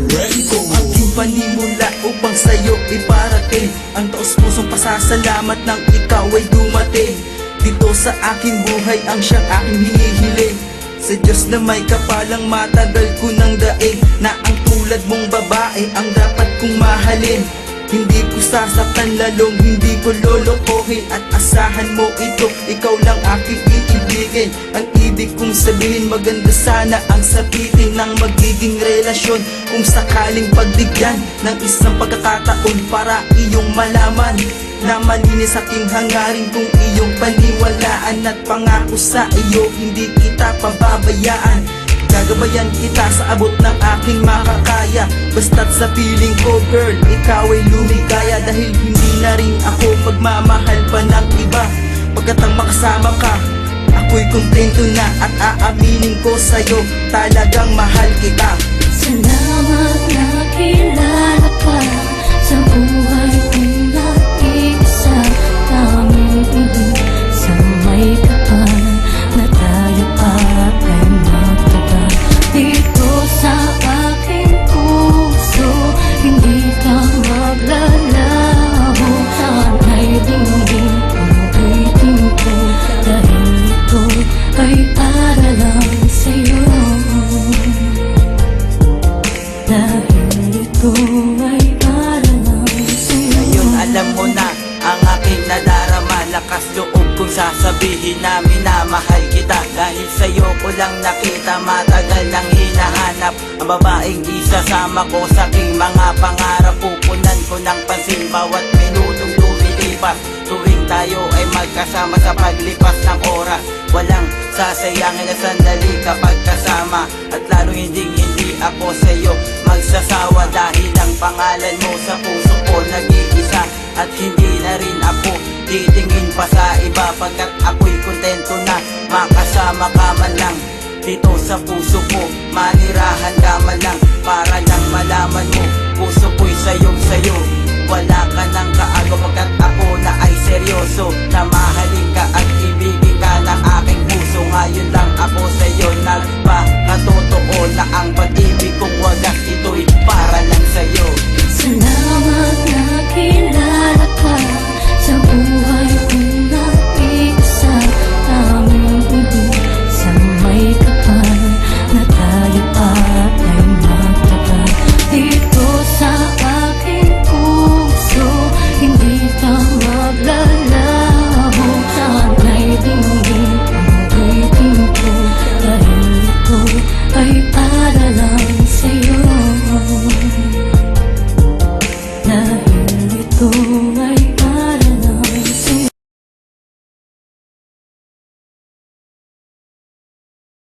Lorenco Ang panimula upang sa'yo iparating. Ang taos pusong pasasalamat ng ikaw ay dumating. Dito sa aking buhay ang siyang aking hinihiling Sa Diyos na may kapalang matagal ko nang daig Na ang tulad mong babae ang dapat kong mahalin hindi ko sasaktan lalong hindi ko lolokohin. At asahan mo ito, ikaw lang aking iibigin. Ang ibig kong sabihin maganda sana ang sabitin ng magiging relasyon. Kung sakaling pagbigyan ng isang pagkakataon para iyong malaman na malinis aking hangarin kung iyong paniwalaan At pangako sa iyo hindi kita pababayaan. Gagabayan kita sa abot ng aking makakaya Basta't sa piling ko girl, ikaw ay lumigaya Dahil hindi na rin ako magmamahal pa ng iba. Pagkat ang makasama ka, ako'y kontento na At aaminin ko sa'yo, talagang mahal kita. Salamat na kilala ka dahil ito ay para lang sa'yo Ngayon alam mo na ang aking nadarama Lakas loob kong sasabihin na minamahal kita. Dahil sa'yo ko lang nakita matagal nang hinahanap Ang babaeng isasama ko sa aking mga pangarap. Pupunan ko ng pansin bawat minutong lumilipas. Tuwing tayo ay magkasama sa paglipas ng oras Walang sasayangin na sandali kapag kasama. At lalo hindi hindi ako sa'yo magsasawa Dahil ang pangalan mo sa puso ko nag-iisa. At hindi na rin ako titingin pa sa iba Pagkat ako'y kontento na makasama ka man lang. Dito sa puso ko manirahan ka man lang